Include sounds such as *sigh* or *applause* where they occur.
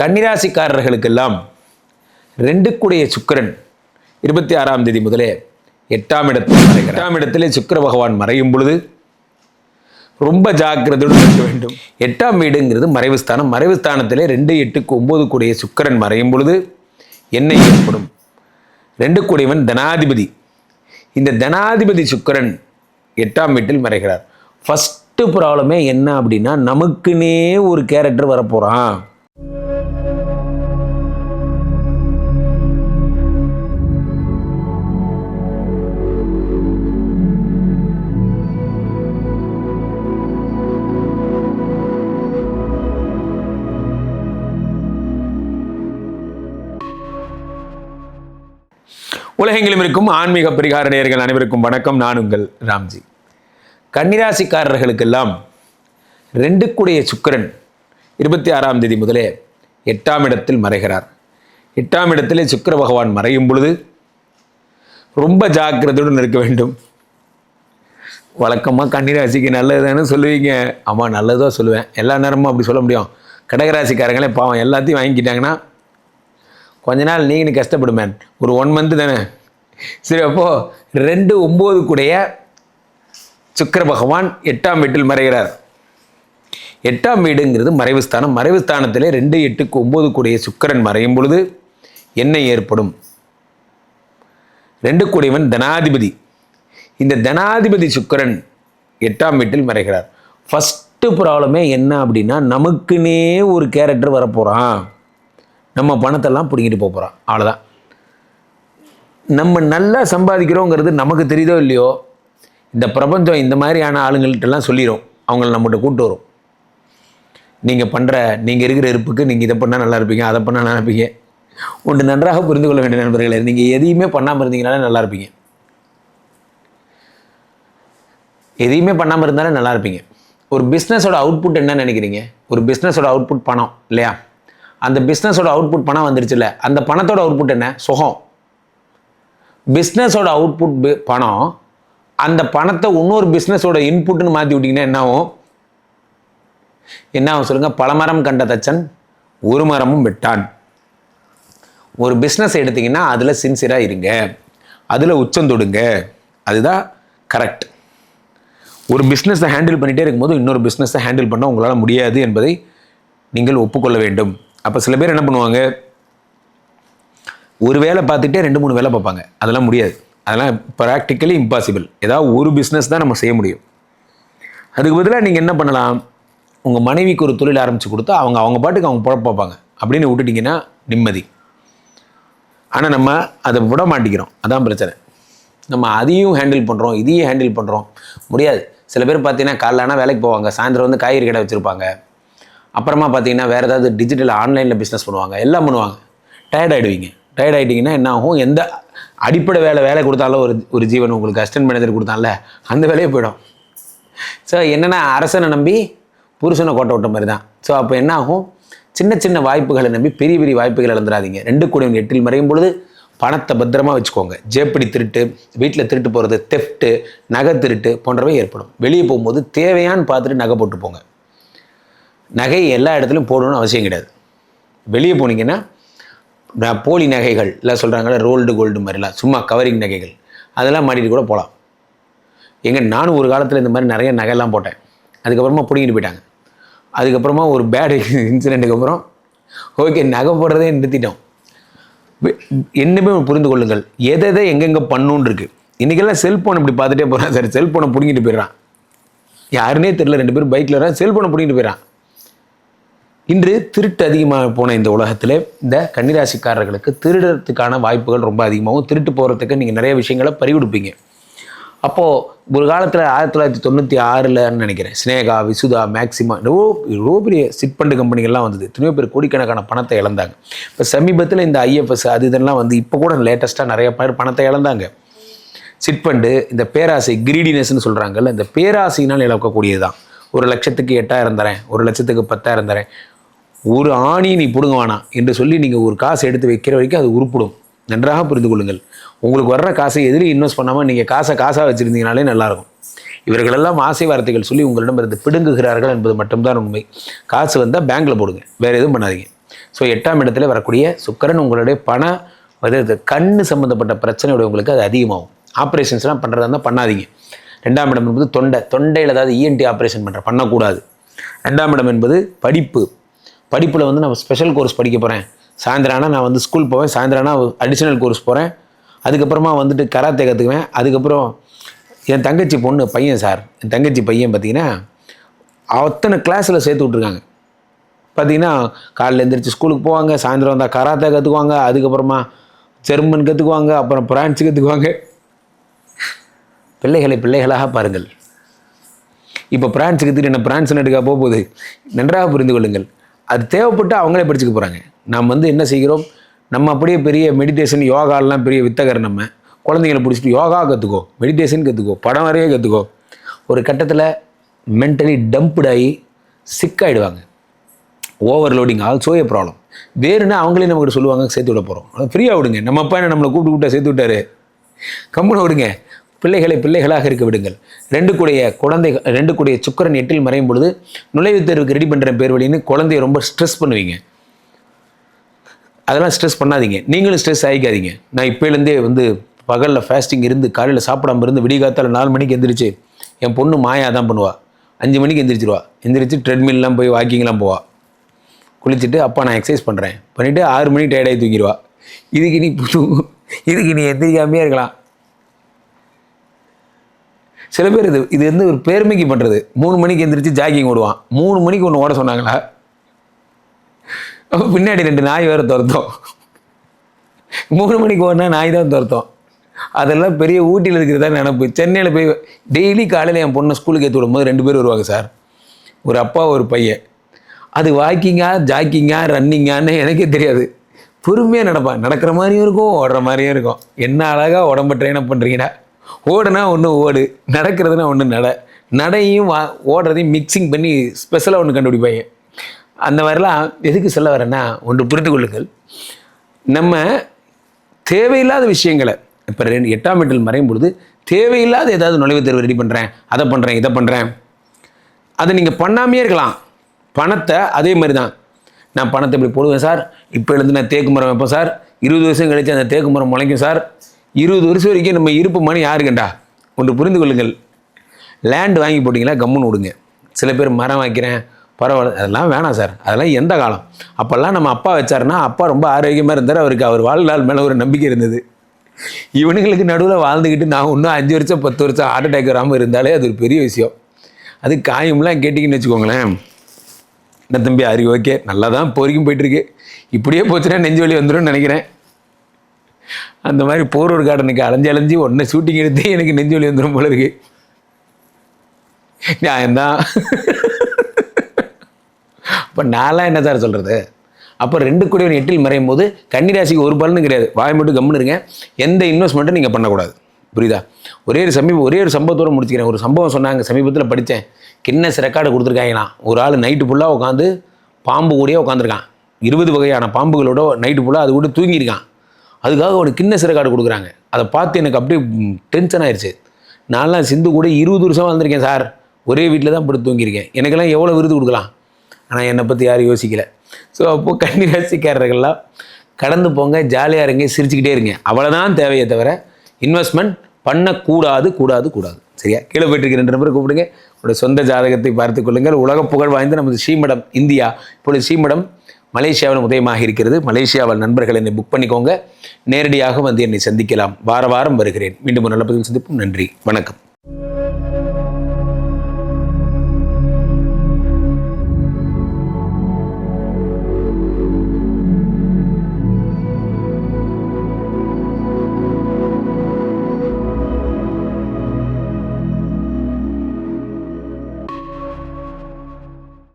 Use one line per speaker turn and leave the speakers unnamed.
கன்னிராசிக்காரர்களுக்கெல்லாம் ரெண்டுக்குடைய சுக்கிரன் இருபத்தி ஆறாம் தேதி முதலே எட்டாம் இடத்தில் மறைகிறார். எட்டாம் இடத்திலே சுக்கர பகவான் மறையும் பொழுது ரொம்ப ஜாக்கிரதையுடன் இருக்க வேண்டும். எட்டாம் வீடுங்கிறது மறைவு ஸ்தானம். மறைவு ஸ்தானத்திலே ரெண்டு எட்டுக்கு ஒம்பது கூடிய சுக்கிரன் மறையும் பொழுது என்ன ஏற்படும்? ரெண்டு கூடியவன் தனாதிபதி. இந்த தனாதிபதி சுக்கிரன் எட்டாம் வீட்டில் மறைகிறார். ஃபஸ்ட்டு ப்ராப்ளமே என்ன அப்படின்னா நமக்குன்னே ஒரு கேரக்டர் வரப்போகிறான் உலகெங்கிலும் இருக்கும் ஆன்மீக பரிகார நேயர்கள் அனைவருக்கும் வணக்கம். நான் உங்கள் ராம்ஜி. கன்னிராசிக்காரர்களுக்கெல்லாம் ரெண்டுக்குடைய சுக்கிரன் இருபத்தி ஆறாம் தேதி முதலே எட்டாம் இடத்தில் மறைகிறார். எட்டாம் இடத்திலே சுக்கர பகவான் மறையும் பொழுது ரொம்ப ஜாக்கிரதையுடன் இருக்க வேண்டும். வழக்கமாக கன்னிராசிக்கு நல்லதுன்னு சொல்லுவீங்க. ஆமாம் நல்லதாக சொல்லுவேன். எல்லா நேரமும் அப்படி சொல்ல முடியும். கடகராசிக்காரங்களே பாவம் எல்லாத்தையும் வாங்கிக்கிட்டாங்கன்னா கொஞ்ச நாள் நீங்கள் கஷ்டப்படுமே ஒரு ஒன் மந்த்து தானே? சரி அப்போது ரெண்டு ஒம்பது கூடைய சுக்கிர பகவான் எட்டாம் வீட்டில் மறைகிறார். எட்டாம் வீடுங்கிறது மறைவு ஸ்தானம். மறைவு ஸ்தானத்திலே ரெண்டு எட்டுக்கு ஒம்பது கூடைய சுக்கிரன் மறையும் பொழுது என்ன ஏற்படும்? ரெண்டு கூடியவன் தனாதிபதி. இந்த தனாதிபதி சுக்கிரன் எட்டாம் வீட்டில் மறைகிறார். ஃபஸ்ட்டு ப்ராப்ளமே என்ன அப்படின்னா நமக்குன்னே ஒரு கேரக்டர் வரப்போகிறான் நம்ம பணத்தெல்லாம் பிடிங்கிட்டு போக போகிறோம் அவ்வளோதான் நம்ம நல்லா சம்பாதிக்கிறோங்கிறது நமக்கு தெரியுதோ இல்லையோ இந்த பிரபஞ்சம் இந்த மாதிரியான ஆளுங்கள்ட்டெல்லாம் சொல்லிடும் அவங்கள நம்மகிட்ட கூப்பிட்டு வரும். நீங்கள் பண்ணுற நீங்கள் இருக்கிற இருப்புக்கு நீங்கள் இதை பண்ணால் நல்லா இருப்பீங்க அதை பண்ணால் நல்லா இருப்பீங்க. ஒன்று நன்றாக புரிந்து கொள்ள வேண்டிய நண்பர்களே நீங்கள் எதையுமே பண்ணாமல் இருந்தீங்கனாலே நல்லா இருப்பீங்க. எதையுமே பண்ணாமல் இருந்தாலே நல்லா இருப்பீங்க. ஒரு பிஸ்னஸோட அவுட்புட் என்ன நினைக்கிறீங்க? ஒரு பிஸ்னஸோட அவுட்புட் பணம் இல்லையா? அந்த பிஸ்னஸோட அவுட்புட் பணம் வந்துருச்சுல்ல அந்த பணத்தோட அவுட்புட் என்ன? சுகம். பிஸ்னஸோட அவுட்புட் பணம் அந்த பணத்தை இன்னொரு பிஸ்னஸோட இன்புட்னு மாற்றி விட்டிங்கன்னா என்ன ஆகும் என்ன ஆகும் சொல்லுங்கள் பலமரம் கண்ட தச்சன் ஒரு மரமும் வெட்டான். ஒரு பிஸ்னஸ் எடுத்தீங்கன்னா அதில் சின்சியராக இருங்க. அதில் உச்சம் தொடுங்க. அதுதான் கரெக்ட் ஒரு பிஸ்னஸை ஹேண்டில் பண்ணிகிட்டே இருக்கும்போது இன்னொரு பிஸ்னஸை ஹேண்டில் பண்ண உங்களால் முடியாது என்பதை நீங்கள் ஒப்புக்கொள்ள வேண்டும். அப்போ சில பேர் என்ன பண்ணுவாங்க? ஒரு வேலை பார்த்துட்டே ரெண்டு மூணு வேலை பார்ப்பாங்க. அதெல்லாம் முடியாது. அதெல்லாம் ப்ராக்டிக்கலி இம்பாசிபிள் ஏதாவது ஒரு பிஸ்னஸ் தான் நம்ம செய்ய முடியும். அதுக்கு பதிலாக நீங்கள் என்ன பண்ணலாம்? உங்கள் மனைவிக்கு ஒரு தொழில் ஆரம்பித்து கொடுத்தா அவங்க அவங்க பாட்டுக்கு அவங்க பொழப்பு பார்ப்பாங்க. அப்படின்னு விட்டுட்டிங்கன்னா நிம்மதி. ஆனால் நம்ம அதை விட மாட்டிக்கிறோம் அதான் பிரச்சனை. நம்ம அதையும் ஹேண்டில் பண்ணுறோம் இதையும் ஹேண்டில் பண்ணுறோம் முடியாது. சில பேர் பார்த்தீங்கன்னா காலைல ஆனால் வேலைக்கு போவாங்க சாயந்தரம் வந்து காய்கறி கடை வச்சுருப்பாங்க. அப்புறமா பார்த்தீங்கன்னா வேறு ஏதாவது டிஜிட்டல் ஆன்லைனில் பிஸ்னஸ் பண்ணுவாங்க. எல்லாம் பண்ணுவாங்க. டயர்ட் ஆகிடுவீங்க டயர்ட் ஆகிட்டிங்கன்னா என்ன ஆகும்? எந்த அடிப்படை வேலை வேலை கொடுத்தாலும் ஒரு ஒரு ஜீவன் உங்களுக்கு அசிஸ்டன்ட் மேனேஜர் கொடுத்தான்ல அந்த வேலையே போயிடும். ஸோ என்னென்னா அரசனை நம்பி புருஷனை கோட்டை விட்ட மாதிரி தான் ஸோ அப்போ என்ன ஆகும்? சின்ன சின்ன வாய்ப்புகளை நம்பி பெரிய பெரிய வாய்ப்புகளை இழந்துடாதீங்க. ரெண்டு கூடிய எட்டில் மறையும் பொழுது பணத்தை பத்திரமா வச்சுக்கோங்க. ஜேப்படி திருட்டு வீட்டில் திருட்டு போகிறது தெஃப்ட்டு நகை திருட்டு போன்றவை ஏற்படும். வெளியே போகும்போது தேவையான்னு பார்த்துட்டு நகை போட்டு போங்க. நகை எல்லா இடத்துலையும் போடணும்னு அவசியம் கிடையாது. வெளியே போனீங்கன்னா போலி நகைகள் இல்லை சொல்கிறாங்களே ரோல்டு கோல்டு மாதிரிலாம் சும்மா கவரிங் நகைகள் அதெல்லாம் மாட்டிட்டு கூட போகலாம் எங்கே நானும் ஒரு காலத்தில் இந்த மாதிரி நிறைய நகைலாம் போட்டேன். அதுக்கப்புறமா பிடிங்கிட்டு போயிட்டாங்க. அதுக்கப்புறமா ஒரு பேடு இன்சிடெண்ட்டுக்கு அப்புறம் ஓகே நகை போடுறதே நிறுத்திட்டோம். என்னமே புரிந்து கொள்ளுங்கள். எதை எதை எங்கெங்கே பண்ணுன்னு இருக்குது இன்றைக்கெல்லாம் செல்ஃபோன் இப்படி பார்த்துட்டே போகிறான் சார் செல்ஃபோனை பிடிங்கிட்டு போயிடுறான். யாருன்னே தெரில ரெண்டு பேரும் பைக்கில் வரான் செல்ஃபோனை பிடிங்கிட்டு போயிடறான். இன்று திருட்டு அதிகமாக போன இந்த உலகத்தில் இந்த கன்னிராசிக்காரர்களுக்கு திருடுறதுக்கான வாய்ப்புகள் ரொம்ப அதிகமாகும். திருட்டு போகிறதுக்கு நீங்கள் நிறைய விஷயங்களை பறிகொடுப்பீங்க. அப்போது ஒரு காலத்தில் ஆயிரத்தி தொள்ளாயிரத்தி தொண்ணூற்றி ஆறில்னு நினைக்கிறேன் ஸ்னேகா விசுதா மேக்சிமா எவ்வளோ எவ்வளோ பெரிய சிட்பண்டு கம்பெனிகள்லாம் வந்தது. எத்தனையோ பேர் கோடிக்கணக்கான பணத்தை இழந்தாங்க. இப்போ சமீபத்தில் இந்த ஐஎஃப்எஸ் அது இதெல்லாம் வந்து இப்போ கூட லேட்டஸ்ட்டாக நிறைய பேர் பணத்தை இழந்தாங்க. சிட் பண்டு இந்த பேராசை கிரீடினஸ்ன்னு சொல்கிறாங்கல்ல இந்த பேராசையினால் இழக்கக்கூடியது தான் ஒரு லட்சத்துக்கு எட்டாயிரம் தரேன் ஒரு லட்சத்துக்கு பத்தாயிரம் தரேன் ஒரு ஆணி நீ பிடுங்க வேணாம் என்று சொல்லி நீங்கள் ஒரு காசு எடுத்து வைக்கிற வரைக்கும் அது உருப்பிடும். நன்றாக புரிந்து கொள்ளுங்கள். உங்களுக்கு வர்ற காசை எதிலும் இன்வெஸ்ட் பண்ணாமல் நீங்கள் காசை காசாக வச்சுருந்தீங்கனாலே நல்லாயிருக்கும். இவர்களெல்லாம் ஆசை வார்த்தைகள் சொல்லி உங்களிடமிருந்து பிடுங்குகிறார்கள் என்பது மட்டும்தான் உண்மை. காசு வந்தால் பேங்க்கில் போடுங்க. வேறு எதுவும் பண்ணாதீங்க. ஸோ எட்டாம் இடத்துல வரக்கூடிய சுக்கரன் உங்களுடைய பண அதாவது கண் சம்மந்தப்பட்ட பிரச்சனையுடையவங்களுக்கு அது அதிகமாகும். ஆப்ரேஷன்ஸ்லாம் பண்ணுறதா இருந்தால் பண்ணாதீங்க. ரெண்டாம் இடம் என்பது தொண்டை. தொண்டையில் ஏதாவது இஎன்டி ஆப்ரேஷன் பண்ணுற பண்ணக்கூடாது. ரெண்டாம் இடம் என்பது படிப்பு. படிப்பில் வந்து நான் ஸ்பெஷல் கோர்ஸ் படிக்க போகிறேன் சாயந்தரம் ஆனால் நான் வந்து ஸ்கூல் போவேன். சாயந்தரம் ஆனால் அடிஷ்னல் கோர்ஸ் போகிறேன் அதுக்கப்புறமா வந்துட்டு கராத்தே கற்றுக்குவேன் அதுக்கப்புறம் என் தங்கச்சி பொண்ணு பையன் சார் என் தங்கச்சி பையன் பார்த்தீங்கன்னா அத்தனை கிளாஸில் சேர்த்து விட்ருக்காங்க பார்த்தீங்கன்னா காலையில் எழுந்திரிச்சு ஸ்கூலுக்கு போவாங்க சாயந்தரம் வந்தால் கராத்தே கற்றுக்குவாங்க அதுக்கப்புறமா ஜெர்மன் கற்றுக்குவாங்க அப்புறம் பிரான்ஸ் கற்றுக்குவாங்க பிள்ளைகளை பிள்ளைகளாக பாருங்கள். இப்போ பிரான்ஸ் கற்றுக்கிட்டு என்ன பிரான்ஸ் நடுக்காக போக போகுது? நன்றாக புரிந்து கொள்ளுங்கள். அது தேவைப்பட்டு அவங்களே படிச்சுக்க போகிறாங்க நாம் வந்து என்ன செய்கிறோம்? நம்ம அப்படியே பெரிய மெடிடேஷன் யோகாலாம் பெரிய வித்தகர் நம்ம. குழந்தைங்களை பிடிச்சிட்டு யோகா கற்றுக்கோ மெடிடேஷன் கற்றுக்கோ படம் வரைய கற்றுக்கோ ஒரு கட்டத்தில் மென்டலி டம்ப்டாகி சிக்காயிடுவாங்க ஓவர்லோடிங் ஆல்சோ ஏ ப்ராப்ளம் வேறுனா அவங்களே நம்மகிட்ட சொல்லுவாங்க சேர்த்து விட போகிறோம் ஃப்ரீயாக விடுங்க. நம்ம அப்பா என்ன நம்மளை கூப்பிட்டு கூப்பிட்டா சேர்த்து விட்டாரு? கம்முன்னு விடுங்க. பிள்ளைகளை பிள்ளைகளாக இருக்க விடுங்கள். ரெண்டு கூடைய குழந்தை ரெண்டு கூடிய சுக்கரன் எட்டில் மறையும் பொழுது நுழைவுத் தேர்வுக்கு ரெடி பண்ணுற பேர் வழின்னு குழந்தைய ரொம்ப ஸ்ட்ரெஸ் பண்ணுவீங்க. அதெல்லாம் ஸ்ட்ரெஸ் பண்ணாதீங்க. நீங்களும் ஸ்ட்ரெஸ் ஆகிக்காதீங்க. நான் இப்போலேருந்தே வந்து பகலில் ஃபாஸ்டிங் இருந்து காலையில் சாப்பிடாம இருந்து விடிகாத்தால் நாலு மணிக்கு எந்திரிச்சு என் பொண்ணு மாயா தான் பண்ணுவா. அஞ்சு மணிக்கு எந்திரிச்சிருவா. எந்திரிச்சு ட்ரெட்மில்லாம் போய் வாக்கிங்லாம் போவா. குளிச்சுட்டு அப்பா நான் எக்ஸசைஸ் பண்ணுறேன் பண்ணிவிட்டு ஆறு மணிக்கு டயர்டாகி தூங்கிடுவா இதுக்கு நீ *laughs* இதுக்கு நீ எந்திரிக்காமையே இருக்கலாம். சில பேர் இது இது வந்து ஒரு பெருமைக்கு பண்ணுறது மூணு மணிக்கு எந்திரிச்சு ஜாக்கிங் ஓடுவான். மூணு மணிக்கு ஒன்று ஓட சொன்னாங்களா? பின்னாடி ரெண்டு நாய் வேறு துரத்தோம். மூணு மணிக்கு ஓடினா நாய் தான் துரத்தோம். அதெல்லாம் பெரிய ஊட்டியில் இருக்கிறதா நினப்பு. சென்னையில் போய் டெய்லி காலையில் என் பொண்ணை ஸ்கூலுக்கு ஏற்றி விடும்போது ரெண்டு பேர் வருவாங்க சார். ஒரு அப்பா ஒரு பையன். அது வாக்கிங்கா ஜாக்கிங்கா ரன்னிங்கான்னு எனக்கே தெரியாது. பொறுமையாக நடப்பான். நடக்கிற மாதிரியும் இருக்கும் ஓடுற மாதிரியும் இருக்கும். என்ன அழகாக உடம்பு ட்ரெயினப் பண்ணுறீங்கடா ஓடுனா ஒன்று ஓடு நடக்கிறதுனா ஒன்று நட. நடையும் வா ஓடுறதையும் மிக்சிங் பண்ணி ஸ்பெஷலாக ஒன்று கண்டுபிடிப்பாங்க. அந்த மாதிரிலாம் எதுக்கு சொல்ல வரேன்னா ஒன்று புரிந்து கொள்ளுங்கள். நம்ம தேவையில்லாத விஷயங்களை இப்போ ரெண்டு எட்டாம் வீட்டில் மறையும் பொழுது தேவையில்லாத ஏதாவது நுழைவுத் தேர்வு ரெடி பண்ணுறேன் அதை பண்ணுறேன் இதை பண்ணுறேன் அதை நீங்கள் பண்ணாமையே இருக்கலாம். பணத்தை அதே மாதிரி தான் நான் பணத்தை இப்படி போடுவேன் சார். இப்போ இருந்து நான் தேக்கு மரம் வைப்பேன் சார். இருபது வருஷம் கழித்து அந்த தேக்கு மரம் முளைக்கும் சார். இருபது வருஷம் வரைக்கும் நம்ம இருப்பு மணி யாருக்கண்டா ஒன்று புரிந்து கொள்ளுங்கள். லேண்ட் வாங்கி போட்டிங்களா? கம்முன்னு விடுங்க. சில பேர் மரம் வைக்கிறேன் பரவாயில்ல அதெல்லாம் வேணாம் சார். அதெல்லாம் எந்த காலம்? அப்போல்லாம் நம்ம அப்பா வச்சாருன்னா அப்பா ரொம்ப ஆரோக்கியமாக இருந்தார். அவருக்கு அவர் வாழ்நாள் மேலே ஒரு நம்பிக்கை இருந்தது. இவனுங்களுக்கு நடுவில் வாழ்ந்துக்கிட்டு நான் இன்னும் அஞ்சு வருஷம் பத்து வருஷம் ஹார்ட் அட்டாக் வராமல் இருந்தாலே அது ஒரு பெரிய விஷயம். அது காயம்லாம் கேட்டிங்கன்னு வச்சுக்கோங்களேன். என்ன தம்பி அறிவு ஓகே நல்லா தான் போரிக்கும் போயிட்டுருக்கு இப்படியே போச்சுன்னா நெஞ்சு வலி வந்துடும் நினைக்கிறேன். அந்த மாதிரி போரூர் கார்டனுக்கு அலைஞ்சு அலைஞ்சு உடனே ஷூட்டிங் எடுத்து எனக்கு நெஞ்சு வலி வந்துடும் போல இருக்கு. நியாயம்தான். அப்போ நான்லாம் என்ன சார் சொல்கிறது அப்போ ரெண்டு கூடியவன் எட்டில் மறையும் போது கன்னிராசிக்கு ஒரு பலனும் கிடையாது. வாய் மட்டும் கம்முன்னு இருங்க. எந்த இன்வெஸ்ட்மெண்ட்டும் நீங்கள் பண்ணக்கூடாது. புரியுதா? ஒரே ஒரு சமீபம் ஒரே ஒரு சம்பவத்தோடு முடிச்சுக்கிறேன். ஒரு சம்பவம் சொன்னாங்க சமீபத்தில் படித்தேன். கின்னஸ் ரெக்கார்டு கொடுத்துருக்காங்கண்ணா ஒரு ஆள் நைட்டு ஃபுல்லாக உட்காந்து பாம்பு கூடயே உட்காந்துருக்கான் இருபது வகையான பாம்புகளோட நைட்டு ஃபுல்லாக அது கூட தூங்கியிருக்கான். அதுக்காக ஒரு கின்னஸ் ரெக்கார்டு கொடுக்குறாங்க. அதை பார்த்து எனக்கு அப்படியே டென்ஷன் ஆயிடுச்சு நான்லாம் சிந்து கூட இருபது வருஷமாக வந்திருக்கேன் சார். ஒரே வீட்டில் தான் படுத்து தூங்கியிருக்கேன். எனக்கெல்லாம் எவ்வளோ விருது கொடுக்கலாம்? ஆனால் என்னை பற்றி யாரும் யோசிக்கல. ஸோ அப்போது கன்னிராசிக்காரர்கள்லாம் கடந்து போங்க ஜாலியாக இருங்க சிரிச்சுக்கிட்டே இருங்க. அவ்வளோதான் தேவையே தவிர இன்வெஸ்ட்மெண்ட் பண்ணக்கூடாது கூடாது கூடாது. சரியா? கீழே போயிட்டு ரெண்டு நபரை கூப்பிடுங்க. உங்களுடைய சொந்த ஜாதகத்தை பார்த்து கொள்ளுங்கள். உலக புகழ் வாய்ந்த நமது ஸ்ரீமடம் இந்தியா. இப்பொழுது ஸ்ரீமடம் மலேசியாவில் உதயமாக இருக்கிறது. மலேசியாவில் நண்பர்கள் என்னை புக் பண்ணிக்கோங்க. நேரடியாக வந்து என்னை சந்திக்கலாம். வார வாரம் வருகிறேன். மீண்டும் ஒரு நல்ல பதிவில் சந்திப்போம். நன்றி. வணக்கம்.